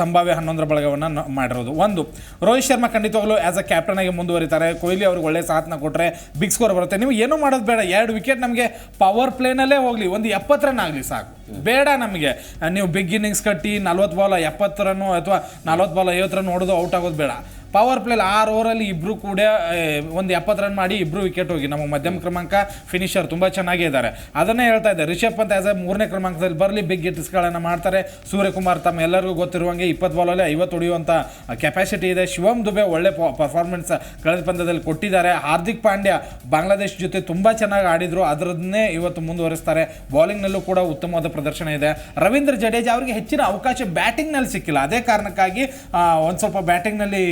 ಸಂಭಾವ್ಯ ಹನ್ನೊಂದರ ಬಳಗವನ್ನು ಮಾಡಿರೋದು. ಒಂದು ರೋಹಿತ್ ಶರ್ಮಾ ಖಂಡಿತವಾಗ್ಲೂ ಆಸ್ ಅ ಕ್ಯಾಪ್ಟನ್ ಆಗಿ ಮುಂದುವರಿತಾರೆ. ಕೊಹ್ಲಿ ಅವ್ರಿಗೆ ಒಳ್ಳೆ ಸಾಥ್ನ ಕೊಟ್ಟರೆ ಬಿಗ್ ಸ್ಕೋರ್ ಬರುತ್ತೆ. ನೀವು ಏನು ಮಾಡೋದು ಬೇಡ. ಎರಡು ವಿಕೆಟ್ ನಮಗೆ ಪವರ್ ಪ್ಲೇನಲ್ಲೇ ಹೋಗಲಿ. ಒಂದು ಎಪ್ಪತ್ತು ರನ್ ಆಗಲಿ ಸಾಕು. ಬೇಡ ನಮಗೆ. ನೀವು ಬಿಗ್ ಇನ್ನಿಂಗ್ಸ್ ಕಟ್ಟಿ ನಲ್ವತ್ತು ಬಾಲ್ ಎಪ್ಪತ್ತು ರನ್ನು ಅಥವಾ ನಲ್ವತ್ತು ಬಾಲ್ ಐವತ್ತು ರನ್ ಹೊಡೆದು ಔಟ್ ಆಗೋದು ಬೇಡ. ಪವರ್ ಪ್ಲೇಲಿ ಆರು ಓವರಲ್ಲಿ ಇಬ್ಬರು ಕೂಡ ಒಂದು ಎಪ್ಪತ್ತು ರನ್ ಮಾಡಿ ಇಬ್ಬರು ವಿಕೆಟ್ ಹೋಗಿ. ನಮ್ಮ ಮಧ್ಯಮ ಕ್ರಮಾಂಕ ಫಿನಿಷರ್ ತುಂಬ ಚೆನ್ನಾಗೇ ಇದ್ದಾರೆ. ಅದನ್ನೇ ಹೇಳ್ತಾ ಇದ್ದಾರೆ ರಿಷಬ್ ಪಂತ್ ಆ್ಯಸ್ ಎ ಮೂರನೇ ಕ್ರಮಾಂಕದಲ್ಲಿ ಬರಲಿ ಬಿಗ್ ಹಿಟ್ಸ್ಗಳನ್ನು ಮಾಡ್ತಾರೆ. ಸೂರ್ಯಕುಮಾರ್ ತಮ್ಮ ಎಲ್ಲರಿಗೂ ಗೊತ್ತಿರುವಂಗೆ ಇಪ್ಪತ್ತು ಬಾಲಲ್ಲಿ ಐವತ್ತು ಹೊಡೆಯುವಂಥ ಕೆಪಾಸಿಟಿ ಇದೆ. ಶಿವಮ್ ದುಬೆ ಒಳ್ಳೆ ಪರ್ಫಾರ್ಮೆನ್ಸ್ ಕಳೆದ ಪಂದ್ಯದಲ್ಲಿ ಕೊಟ್ಟಿದ್ದಾರೆ. ಹಾರ್ದಿಕ್ ಪಾಂಡ್ಯ ಬಾಂಗ್ಲಾದೇಶ್ ಜೊತೆ ತುಂಬ ಚೆನ್ನಾಗಿ ಆಡಿದರು. ಅದರನ್ನೇ ಇವತ್ತು ಮುಂದುವರಿಸ್ತಾರೆ. ಬೌಲಿಂಗ್ನಲ್ಲೂ ಕೂಡ ಉತ್ತಮವಾದ ಪ್ರದರ್ಶನ ಇದೆ. ರವೀಂದ್ರ ಜಡೇಜಾ ಅವರಿಗೆ ಹೆಚ್ಚಿನ ಅವಕಾಶ ಬ್ಯಾಟಿಂಗ್ನಲ್ಲಿ ಸಿಕ್ಕಿಲ್ಲ. ಅದೇ ಕಾರಣಕ್ಕಾಗಿ ಒಂದು ಸ್ವಲ್ಪ ಬ್ಯಾಟಿಂಗ್ನಲ್ಲಿ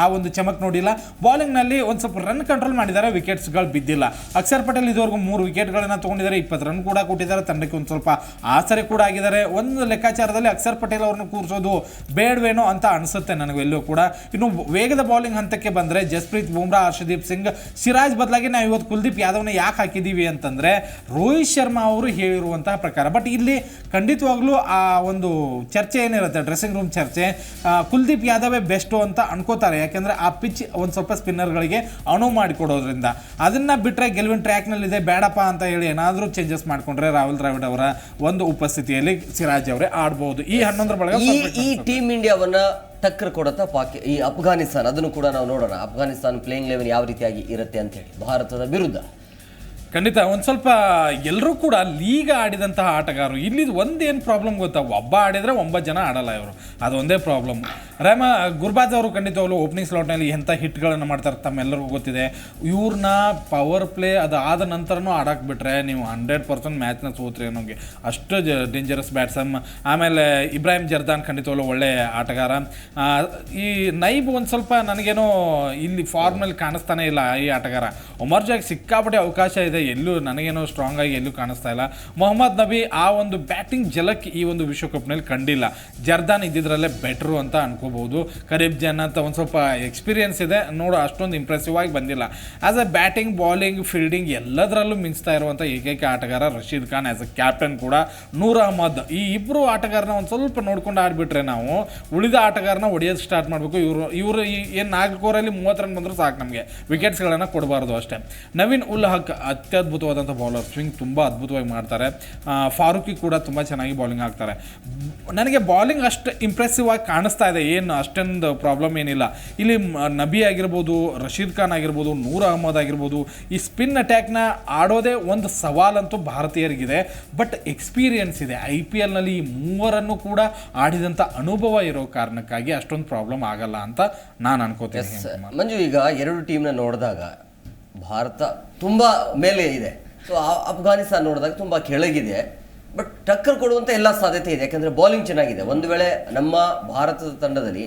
ಆ ಒಂದು ಚಮಕ್ ನೋಡಿಲ್ಲ. ಬೌಲಿಂಗ್ನಲ್ಲಿ ಒಂದು ಸ್ವಲ್ಪ ರನ್ ಕಂಟ್ರೋಲ್ ಮಾಡಿದ್ದಾರೆ ವಿಕೆಟ್ಸ್ಗಳು ಬಿದ್ದಿಲ್ಲ. ಅಕ್ಷರ್ ಪಟೇಲ್ ಇದುವರೆಗೂ ಮೂರು ವಿಕೆಟ್ಗಳನ್ನು ತೊಗೊಂಡಿದ್ದಾರೆ, ಇಪ್ಪತ್ತು ರನ್ ಕೂಡ ಕೊಟ್ಟಿದ್ದಾರೆ. ತಂಡಕ್ಕೆ ಒಂದು ಸ್ವಲ್ಪ ಆಸರೆ ಕೂಡ ಆಗಿದ್ದಾರೆ. ಒಂದು ಲೆಕ್ಕಾಚಾರದಲ್ಲಿ ಅಕ್ಷರ್ ಪಟೇಲ್ ಅವ್ರನ್ನ ಕೂರಿಸೋದು ಬೇಡವೇನೋ ಅಂತ ಅನಿಸುತ್ತೆ ನನಗೆ ಎಲ್ಲೂ ಕೂಡ. ಇನ್ನು ವೇಗದ ಬೌಲಿಂಗ್ ಹಂತಕ್ಕೆ ಬಂದರೆ ಜಸ್ಪ್ರೀತ್ ಬುಮ್ರಾ, ಹರ್ಷದೀಪ್ ಸಿಂಗ್, ಸಿರಾಜ್ ಬದಲಾಗಿ ನಾವು ಇವತ್ತು ಕುಲ್ದೀಪ್ ಯಾದವ್ನ ಯಾಕೆ ಹಾಕಿದ್ದೀವಿ ಅಂತಂದರೆ ರೋಹಿತ್ ಶರ್ಮಾ ಅವರು ಹೇಳಿರುವಂತಹ ಪ್ರಕಾರ. ಬಟ್ ಇಲ್ಲಿ ಖಂಡಿತವಾಗ್ಲೂ ಆ ಒಂದು ಚರ್ಚೆ ಏನಿರುತ್ತೆ ಡ್ರೆಸ್ಸಿಂಗ್ ರೂಮ್ ಚರ್ಚೆ ಕುಲ್ದೀಪ್ ಯಾದವೇ ಬೆಸ್ಟು ಅಂತ ಅನ್ಕೋತಾರೆ ಯಾಕೆಂದರೆ ಆ ಪಿಚ್ ಒಂದು ಸ್ವಲ್ಪ ಸ್ಪಿನ್ನರ್ಗಳಿಗೆ ಅನುವು ಮಾಡಿಕೊಡೋದ್ರಿಂದ. ಅದನ್ನು ಬಿಟ್ಟರೆ ಗೆಲುವಿನ ಟ್ರ್ಯಾಕ್ನಲ್ಲಿದೆ ಬೇಡಪ್ಪ ಅಂತ ಹೇಳಿ ಏನಾದರೂ ಚೇಂಜಸ್ ಮಾಡಿಕೊಂಡ್ರೆ ರಾಹುಲ್ ದ್ರಾವಿಡ್ ಅವರ ಒಂದು ಉಪಸ್ಥಿತಿಯಲ್ಲಿ ಸಿರಾಜ್ ಅವರೇ ಆಡ್ಬೋದು. ಈ ಹನ್ನೊಂದರ ಬಳಗ ಈ ಟೀಮ್ ಇಂಡಿಯಾವನ್ನ ಟಕ್ಕರ್ ಕೊಡತ್ತ ಪಾಕಿ ಈ ಅಫ್ಘಾನಿಸ್ತಾನ. ಅದನ್ನು ಕೂಡ ನಾವು ನೋಡೋಣ. ಅಫ್ಘಾನಿಸ್ತಾನ ಪ್ಲೇಯಿಂಗ್ ಲೆವೆನ್ ಯಾವ ರೀತಿಯಾಗಿ ಇರುತ್ತೆ ಅಂತ ಹೇಳಿ. ಭಾರತದ ವಿರುದ್ಧ. ಖಂಡಿತ, ಒಂದು ಸ್ವಲ್ಪ ಎಲ್ಲರೂ ಕೂಡ ಲೀಗ್ ಆಡಿದಂತಹ ಆಟಗಾರರು ಇಲ್ಲಿ ಒಂದೇನು ಪ್ರಾಬ್ಲಮ್ ಗೊತ್ತಾ? ಒಬ್ಬ ಆಡಿದ್ರೆ ಒಂಬತ್ತು ಜನ ಆಡಲ್ಲ ಇವರು. ಅದೊಂದೇ ಪ್ರಾಬ್ಲಮ್ ರೇಮ, ಗುರ್ಬಾಜ್ ಅವರು ಖಂಡಿತವಾಗ್ಲೂ ಓಪನಿಂಗ್ ಸ್ಲಾಟ್ನಲ್ಲಿ ಎಂಥ ಹಿಟ್ಗಳನ್ನು ಮಾಡ್ತಾರೆ ತಮ್ಮೆಲ್ಲರಿಗೂ ಗೊತ್ತಿದೆ. ಇವ್ರನ್ನ ಪವರ್ ಪ್ಲೇ ಅದು ಆದ ನಂತರನೂ ಆಡಕ್ಕೆ ಬಿಟ್ರೆ ನೀವು ಹಂಡ್ರೆಡ್ ಪರ್ಸೆಂಟ್ ಮ್ಯಾಚ್ನ ಸೋತ್ರಿ ಅನ್ನೋಂಗೆ ಅಷ್ಟು ಡೇಂಜರಸ್ ಬ್ಯಾಟ್ಸಮ್ ಆಮೇಲೆ ಇಬ್ರಾಹಿಂ ಜರ್ದಾನ್ ಖಂಡಿತವಾಗ್ಲೂ ಒಳ್ಳೆ ಆಟಗಾರ. ಈ ನೈಬ್ ಒಂದು ಸ್ವಲ್ಪ ನನಗೇನೋ ಇಲ್ಲಿ ಫಾರ್ಮಲ್ಲಿ ಕಾಣಿಸ್ತಾನೆ ಇಲ್ಲ ಈ ಆಟಗಾರ. ಒಮರ್ ಜಾಗ್ ಸಿಕ್ಕಾಪಟ್ಟೆ ಅವಕಾಶ ಇದೆ ಎಲ್ಲೂ ನನಗೇನೋ ಸ್ಟ್ರಾಂಗ್ ಆಗಿ ಎಲ್ಲೂ ಕಾಣಿಸ್ತಾ ಇಲ್ಲ. ಮೊಹಮ್ಮದ್ ನಬಿ ಆ ಒಂದು ಬ್ಯಾಟಿಂಗ್ ಜಲಕ್ ಈ ಒಂದು ವಿಶ್ವಕಪ್ನಲ್ಲಿ ಕಂಡಿಲ್ಲ. ಜರ್ದಾನ್ ಇದ್ದಿದ್ರಲ್ಲೇ ಬೆಟ್ರು ಅಂತ ಅನ್ಕೋಬಹುದು. ಕರೀಬ್ ಜನ್ ಅಂತ ಒಂದು ಸ್ವಲ್ಪ ಎಕ್ಸ್ಪೀರಿಯನ್ಸ್ ಇದೆ. ನೋಡು, ಅಷ್ಟೊಂದು ಇಂಪ್ರೆಸಿವ್ ಆಗಿ ಬಂದಿಲ್ಲ. As a batting bowling fielding ಎಲ್ಲದರಲ್ಲೂ ಮಿಂಚ್ತಾ ಇರುವಂಥ ಏಕೈಕ ಆಟಗಾರ Rashid Khan as a captain ಕೂಡ. ನೂರ್ ಅಹಮದ್ ಈ ಇಬ್ಬರು ಆಟಗಾರನ ಒಂದು ಸ್ವಲ್ಪ ನೋಡ್ಕೊಂಡು ಆಡ್ಬಿಟ್ರೆ ನಾವು ಉಳಿದ ಆಟಗಾರನ ಹೊಡೆಯೋದು ಸ್ಟಾರ್ಟ್ ಮಾಡಬೇಕು. ಇವರು ಇವರು ಏನು ನಾಲ್ಕು ಓವರಲ್ಲಿ ಮೂವತ್ತು ರನ್ ಬಂದರೂ ಸಾಕು ನಮಗೆ. ವಿಕೆಟ್ಸ್ಗಳನ್ನು ಕೊಡಬಾರ್ದು ಅಷ್ಟೇ. ನವೀನ್ ಉಲ್ ಹಕ್ ಅತ್ಯದ್ಭುತವಾದಂಥ ಬೌಲರ್ ಸ್ವಿಂಗ್ ತುಂಬ ಅದ್ಭುತವಾಗಿ ಮಾಡ್ತಾರೆ. ಫಾರೂಕಿ ಕೂಡ ತುಂಬ ಚೆನ್ನಾಗಿ ಬೌಲಿಂಗ್ ಹಾಕ್ತಾರೆ. ನನಗೆ ಬೌಲಿಂಗ್ ಅಷ್ಟು ಇಂಪ್ರೆಸಿವ್ ಆಗಿ ಕಾಣಿಸ್ತಾ ಇದೆ. ಏನು ಅಷ್ಟೊಂದು ಪ್ರಾಬ್ಲಮ್ ಏನಿಲ್ಲ. ಇಲ್ಲಿ ನಬಿ ಆಗಿರ್ಬೋದು ರಶೀದ್ ಖಾನ್ ಆಗಿರ್ಬೋದು ನೂರ್ ಅಹಮದ್ ಆಗಿರ್ಬೋದು ಈ ಸ್ಪಿನ್ ಅಟ್ಯಾಕ್ನ ಆಡೋದೇ ಒಂದು ಸವಾಲಂತೂ ಭಾರತೀಯರಿಗಿದೆ. ಬಟ್ ಎಕ್ಸ್ಪೀರಿಯನ್ಸ್ ಇದೆ. ಐ ಪಿ ಎಲ್ನಲ್ಲಿ ಈ ಮೂವರನ್ನು ಕೂಡ ಆಡಿದಂಥ ಅನುಭವ ಇರೋ ಕಾರಣಕ್ಕಾಗಿ ಅಷ್ಟೊಂದು ಪ್ರಾಬ್ಲಮ್ ಆಗಲ್ಲ ಅಂತ ನಾನು ಅನ್ಕೋತೇನೆ ಮಂಜು ಈಗ ಎರಡು ಟೀಮ್ನ ನೋಡಿದಾಗ ಭಾರತ ತುಂಬ ಮೇಲೆ ಇದೆ. ಸೊ ಅಫ್ಘಾನಿಸ್ತಾನ್ ನೋಡಿದಾಗ ತುಂಬ ಕೆಳಗಿದೆ. ಬಟ್ ಟಕ್ಕರ್ ಕೊಡುವಂಥ ಎಲ್ಲ ಸಾಧ್ಯತೆ ಇದೆ. ಯಾಕಂದರೆ ಬೌಲಿಂಗ್ ಚೆನ್ನಾಗಿದೆ. ಒಂದು ವೇಳೆ ನಮ್ಮ ಭಾರತದ ತಂಡದಲ್ಲಿ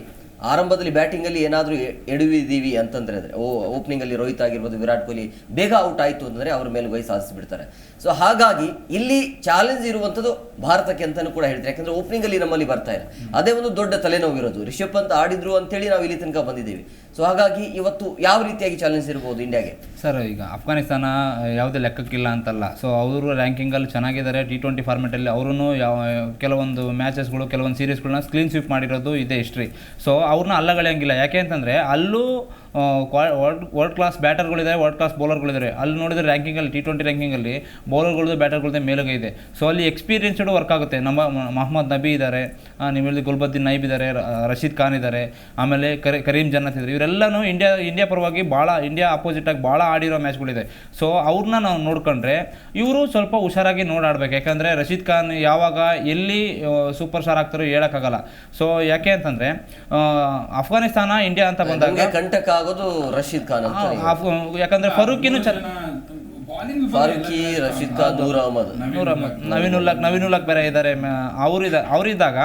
ಆರಂಭದಲ್ಲಿ ಬ್ಯಾಟಿಂಗಲ್ಲಿ ಏನಾದರೂ ಎಡುವಿದ್ದೀವಿ ಅಂತಂದರೆ ಅಂದರೆ, ಓ ಓಪನಿಂಗಲ್ಲಿ ರೋಹಿತ್ ಆಗಿರ್ಬೋದು, ವಿರಾಟ್ ಕೊಹ್ಲಿ, ಬೇಗ ಔಟ್ ಆಯಿತು ಅಂತಂದರೆ ಅವ್ರ ಮೇಲೆ ವೈ ಸಾಧಿಸಿಬಿಡ್ತಾರೆ ಸೊ ಹಾಗಾಗಿ ಇಲ್ಲಿ ಚಾಲೆಂಜ್ ಇರುವಂಥದ್ದು ಭಾರತಕ್ಕೆ ಅಂತಲೂ ಕೂಡ ಹೇಳ್ತಾರೆ. ಯಾಕಂದರೆ ಓಪನಿಂಗಲ್ಲಿ ನಮ್ಮಲ್ಲಿ ಬರ್ತಾ ಇಲ್ಲ. ಅದೇ ಒಂದು ದೊಡ್ಡ ತಲೆನೋವು ಇರೋದು ರಿಷಬ್ ಪಂತ್ ಆಡಿದ್ರು ಅಂತೇಳಿ ನಾವು ಇಲ್ಲಿ ತನಕ ಬಂದಿದ್ದೀವಿ. ಸೊ ಹಾಗಾಗಿ ಇವತ್ತು ಯಾವ ರೀತಿಯಾಗಿ ಚಾಲೆಂಜ್ ಇರ್ಬೋದು ಇಂಡಿಯಾಗೆ ಸರ್ ಈಗ ಅಫ್ಘಾನಿಸ್ತಾನ ಯಾವುದೇ ಲೆಕ್ಕಕ್ಕಿಲ್ಲ ಅಂತಲ್ಲ. ಸೊ ಅವರು ರ್ಯಾಂಕಿಂಗಲ್ಲಿ ಚೆನ್ನಾಗಿದ್ದಾರೆ. ಟಿ ಟ್ವೆಂಟಿ ಫಾರ್ಮೆಟಲ್ಲಿ ಅವರು ಯಾವ, ಕೆಲವೊಂದು ಮ್ಯಾಚಸ್ಗಳು ಕೆಲವೊಂದು ಸೀರೀಸ್ಗಳನ್ನ ಕ್ಲೀನ್ ಸ್ವೀಪ್ ಮಾಡಿರೋದು ಇದೆ ಹಿಸ್ಟ್ರಿ ಸೊ ಅವ್ರನ್ನ ಅಲ್ಲಗಳೆಯಂಗಿಲ್ಲ. ಯಾಕೆ ಅಂತಂದರೆ, ಅಲ್ಲೂ ವರ್ಲ್ಡ್ ವರ್ಲ್ಡ್ ಕ್ಲಾಸ್ ಬ್ಯಾಟರ್ಗಳಿದ್ದಾರೆ ವರ್ಲ್ಡ್ ಕ್ಲಾಸ್ ಬೌಲರ್ಗಳಿದ್ದಾರೆ ಅಲ್ಲಿ ನೋಡಿದ್ರೆ ರ್ಯಾಂಕಿಂಗಲ್ಲಿ ಟಿ ಟ್ವೆಂಟಿ ರ್ಯಾಂಕಿಂಗಲ್ಲಿ ಬೌಲರ್ಗಳದ್ದು ಬ್ಯಾಟರ್ಗಳದ್ದು ಮೇಲುಗೈ ಇದೆ. ಸೊ ಅಲ್ಲಿ ಎಕ್ಸ್ಪೀರಿಯನ್ಸ್ಡು ವರ್ಕ್ ಆಗುತ್ತೆ. ನಮ್ಮ ಮೊಹಮ್ಮದ್ ನಬಿ ಇದ್ದಾರೆ ನೀವು ಹೇಳಿದ ಗುಲ್ಬದ್ದೀನ್ ನೈಬ್ ಇದ್ದಾರೆ ರಶೀದ್ ಖಾನ್ ಇದ್ದಾರೆ, ಆಮೇಲೆ ಕರಿ, ಕರೀಂ ಜನ್ನತ್ ಇದ್ದಾರೆ. ಇವರೆಲ್ಲನೂ ಇಂಡಿಯಾ ಇಂಡಿಯಾ ಪರವಾಗಿ ಭಾಳ ಇಂಡಿಯಾ ಅಪೋಸಿಟಾಗಿ ಭಾಳ ಆಡಿರೋ ಮ್ಯಾಚ್ಗಳಿದೆ ಸೊ ಅವ್ರನ್ನ ನಾವು ನೋಡ್ಕೊಂಡ್ರೆ ಇವರು ಸ್ವಲ್ಪ ಹುಷಾರಾಗಿ ನೋಡಾಡ್ಬೇಕು. ಯಾಕಂದರೆ ರಶೀದ್ ಖಾನ್ ಯಾವಾಗ ಎಲ್ಲಿ ಸೂಪರ್ ಸ್ಟಾರ್ ಆಗ್ತಾರೋ ಹೇಳೋಕ್ಕಾಗಲ್ಲ. ಸೊ ಯಾಕೆ ಅಂತಂದರೆ ಅಫ್ಘಾನಿಸ್ತಾನ ಇಂಡಿಯಾ ಅಂತ ಬಂದಾಗ ಕಂಟಕ ಆಗೋದು ರಶೀದ್ ಖಾನ್ ಅಂತ ಯಾಕಂದ್ರೆ ಫರೂಕಿನು ಫಾರೂಕಿ ರಶೀದ್ ಖಾನ್ ನೂರ್ ಅಹಮದ್. ನೂರ ನವೀನುಲ್ಲಕ್ ನವೀನುಲ್ಲಕ್ ಬೇರೆ ಇದ್ದಾರೆ ಅವರಿದ ಅವರಿದ್ದಾಗ.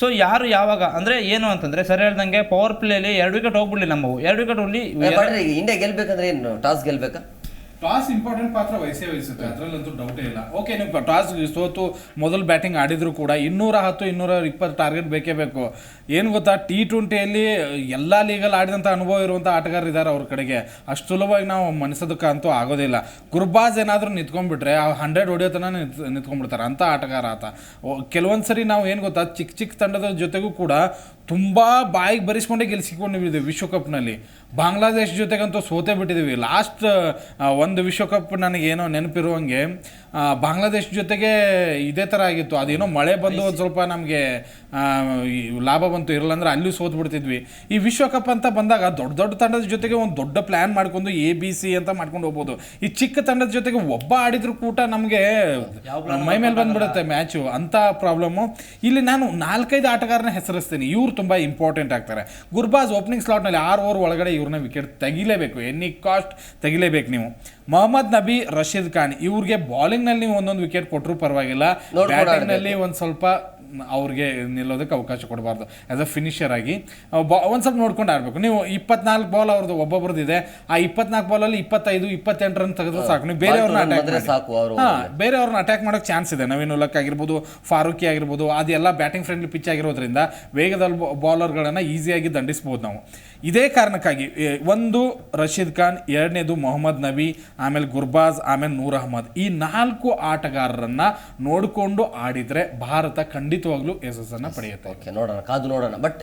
ಸೊ ಯಾರು ಯಾವಾಗ ಅಂದ್ರೆ ಏನು ಅಂತಂದ್ರೆ ಸರಿ ಹೇಳ್ದಂಗೆ ಪವರ್ ಪ್ಲೇಲಿ ಎರಡು ವಿಕೆಟ್ ಹೋಗ್ಬಿಡ್ಲಿ ನಮ್ಮವು. ಎರಡು ವಿಕೆಟ್ ಹೋಗ್ಲಿ ಇಂಡಿಯಾ ಗೆಲ್ಬೇಕಂದ್ರೆ ಏನು ಟಾಸ್ ಗೆಲ್ಬೇಕಾ? ಟಾಸ್ ಇಂಪಾರ್ಟೆಂಟ್ ಪಾತ್ರ ವಹಿಸೇ ವಹಿಸುತ್ತೆ ಅದರಲ್ಲಂತೂ ಡೌಟೇ ಇಲ್ಲ. ಓಕೆ ನೀವು ಟಾಸ್ ಸೋತು ಮೊದಲು ಬ್ಯಾಟಿಂಗ್ ಆಡಿದ್ರು ಕೂಡ ಇನ್ನೂರ ಹತ್ತು ಇನ್ನೂರ ಇಪ್ಪತ್ತು ಟಾರ್ಗೆಟ್ ಬೇಕೇ ಬೇಕು. ಏನು ಗೊತ್ತಾ ಟಿ ಟ್ವೆಂಟಿಯಲ್ಲಿ ಎಲ್ಲ ಲೀಗಲ್ಲಿ ಆಡಿದಂಥ ಅನುಭವ ಇರುವಂಥ ಆಟಗಾರರು ಇದ್ದಾರೆ ಅವ್ರ ಕಡೆಗೆ. ಅಷ್ಟು ಸುಲಭವಾಗಿ ನಾವು ಮನಸ್ಸೋದಕ್ಕಂತೂ ಆಗೋದಿಲ್ಲ. ಗುರ್ಬಾಜ್ ಏನಾದರೂ ನಿಂತ್ಕೊಂಡ್ಬಿಟ್ರೆ ಆ ಹಂಡ್ರೆಡ್ ಹೊಡಿಯೋತನ ನಿಂತ್ ನಿಂತ್ಕೊಂಡ್ಬಿಡ್ತಾರೆ. ಅಂಥ ಆಟಗಾರ ಆತ. ಕೆಲವೊಂದು ಸರಿ ನಾವು ಏನು ಗೊತ್ತಾ ಚಿಕ್ಕ ಚಿಕ್ಕ ತಂಡದ ಜೊತೆಗೂ ಕೂಡ ತುಂಬ ಬಾಯಿಗೆ ಬರೆಸ್ಕೊಂಡೇ ಗೆಲ್ಸಿಕೊಂಡಿದ್ದೀವಿ ವಿಶ್ವಕಪ್ನಲ್ಲಿ. ಬಾಂಗ್ಲಾದೇಶ್ ಜೊತೆಗಂತೂ ಸೋತೆ ಬಿಟ್ಟಿದ್ದೀವಿ ಲಾಸ್ಟ್ ಒಂದು ವಿಶ್ವಕಪ್ ನನಗೇನೋ ನೆನಪಿರುವಂಗೆ ಬಾಂಗ್ಲಾದೇಶ್ ಜೊತೆಗೆ ಇದೇ ಥರ ಆಗಿತ್ತು. ಅದೇನೋ ಮಳೆ ಬಂದು ಒಂದು ಸ್ವಲ್ಪ ನಮಗೆ ಲಾಭ ಬಂತು ಇರಲ್ಲಂದ್ರೆ ಅಲ್ಲೂ ಸೋತ್ ಬಿಡ್ತಿದ್ವಿ. ಈ ವಿಶ್ವಕಪ್ ಅಂತ ಬಂದಾಗ ದೊಡ್ಡ ದೊಡ್ಡ ತಂಡದ ಜೊತೆಗೆ ಒಂದು ದೊಡ್ಡ ಪ್ಲ್ಯಾನ್ ಮಾಡ್ಕೊಂಡು ಎ ಬಿ ಸಿ ಅಂತ ಮಾಡ್ಕೊಂಡು ಹೋಗ್ಬೋದು. ಈ ಚಿಕ್ಕ ತಂಡದ ಜೊತೆಗೆ ಒಬ್ಬ ಆಡಿದ್ರು ಕೂಟ ನಮಗೆ ಮೈ ಮೇಲೆ ಬಂದ್ಬಿಡುತ್ತೆ ಮ್ಯಾಚು ಅಂಥ ಪ್ರಾಬ್ಲಮ್ಮು ಇಲ್ಲಿ ನಾನು ನಾಲ್ಕೈದು ಆಟಗಾರನ ಹೆಸರಿಸ್ತೀನಿ. ಇವ್ರು ತುಂಬ ಇಂಪಾರ್ಟೆಂಟ್ ಆಗ್ತಾರೆ. ಗುರ್ಬಾಜ್ ಓಪನಿಂಗ್ ಸ್ಲಾಟ್ನಲ್ಲಿ ಆರು ಓವರ್ ಒಳಗಡೆ ಇವ್ರನ್ನ ವಿಕೆಟ್ ತೆಗಿಲೇಬೇಕು. ಎನಿ ಕಾಸ್ಟ್ ತೆಗಿಲೇಬೇಕು ನೀವು. ಮೊಹಮ್ಮದ್ ನಬಿ ರಶೀದ್ ಖಾನ್ ಇವ್ರಿಗೆ ಬಾಲಿಂಗ್ನಲ್ಲಿ ನೀವು ಒಂದೊಂದು ವಿಕೆಟ್ ಕೊಟ್ಟರು ಪರವಾಗಿಲ್ಲ. ಬ್ಯಾಟಿಂಗ್ನಲ್ಲಿ ಒಂದು ಸ್ವಲ್ಪ ಅವ್ರಿಗೆ ನಿಲ್ಲೋದಕ್ಕೆ ಅವಕಾಶ ಕೊಡಬಾರ್ದು. ಆಸ್ ಅ ಫಿನಿಷರ್ ಆಗಿ ಒಂದು ಸ್ವಲ್ಪ ನೋಡ್ಕೊಂಡು ಆಡಬೇಕು. ನೀವು ಇಪ್ಪತ್ನಾಲ್ಕು ಬಾಲ್ ಅವ್ರದ್ದು ಒಬ್ಬೊಬ್ರದ್ದು ಇದೆ ಆ ಇಪ್ಪತ್ನಾಲ್ಕು ಬಾಲಲ್ಲಿ ಇಪ್ಪತ್ತೈದು ಇಪ್ಪತ್ತೆಂಟು ರನ್ ತೆಗೆದ್ರೆ ಸಾಕು. ನೀವು ಬೇರೆಯವ್ರನ್ನ ಅಟ್ಯಾಕ್ ಸಾಕು ಹಾಂ ಹಾ ಬೇರೆಯವ್ರನ್ನ ಅಟ್ಯಾಕ್ ಮಾಡೋಕ್ಕೆ ಚಾನ್ಸ್ ಇದೆ. ನವೀನ್ ಉಲಕ್ ಆಗಿರ್ಬೋದು ಫಾರೂಕಿ ಆಗಿರ್ಬೋದು ಅದೆಲ್ಲ ಬ್ಯಾಟಿಂಗ್ ಫ್ರೆಂಡ್ಲಿ ಪಿಚ್ ಆಗಿರೋದ್ರಿಂದ ವೇಗದಲ್ಲಿ ಬಾಲರ್ಗಳನ್ನು ಈಸಿಯಾಗಿ ದಂಡಿಸ್ಬೋದು ನಾವು. ಇದೇ ಕಾರಣಕ್ಕಾಗಿ ಒಂದು ರಶೀದ್ ಖಾನ್, ಎರಡನೇದು ಮೊಹಮ್ಮದ್ ನಬಿ, ಆಮೇಲೆ ಗುರ್ಬಾಜ್, ಆಮೇಲೆ ನೂರ್ ಅಹಮದ್. ಈ ನಾಲ್ಕು ಆಟಗಾರರನ್ನು ನೋಡಿಕೊಂಡು ಆಡಿದರೆ ಭಾರತ ಖಂಡಿತವಾಗ್ಲೂ ಯಶಸ್ಸನ್ನು ಪಡೆಯುತ್ತೆ. ಓಕೆ ನೋಡೋಣ, ಕಾದು ನೋಡೋಣ. ಬಟ್